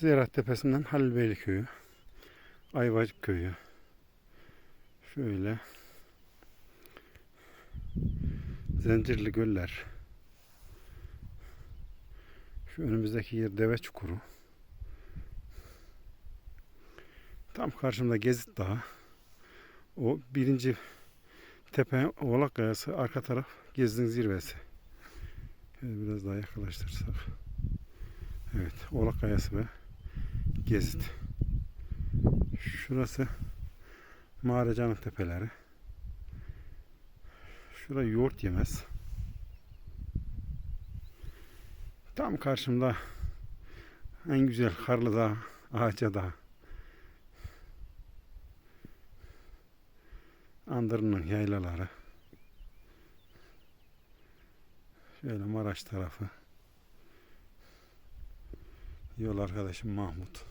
Zeyrat Tepesi'nden Halilbeyli Köyü. Ayvacık Köyü. Şöyle. Zincirli Göller. Şu önümüzdeki yer Deve Çukuru. Tam karşımda Gezit Dağı. O birinci tepe Oğlak Kayası. Arka taraf Gezit'in zirvesi. Biraz daha yaklaştırsak. Evet, Oğlak Kayası ve Gezit. Şurası Mağaracanın tepeleri. Şurada yoğurt yemez. Tam karşımda en güzel Karlı Dağ, Ağaca Dağ. Andırının yaylaları. Şöyle Maraş tarafı. Yol arkadaşım Mahmut.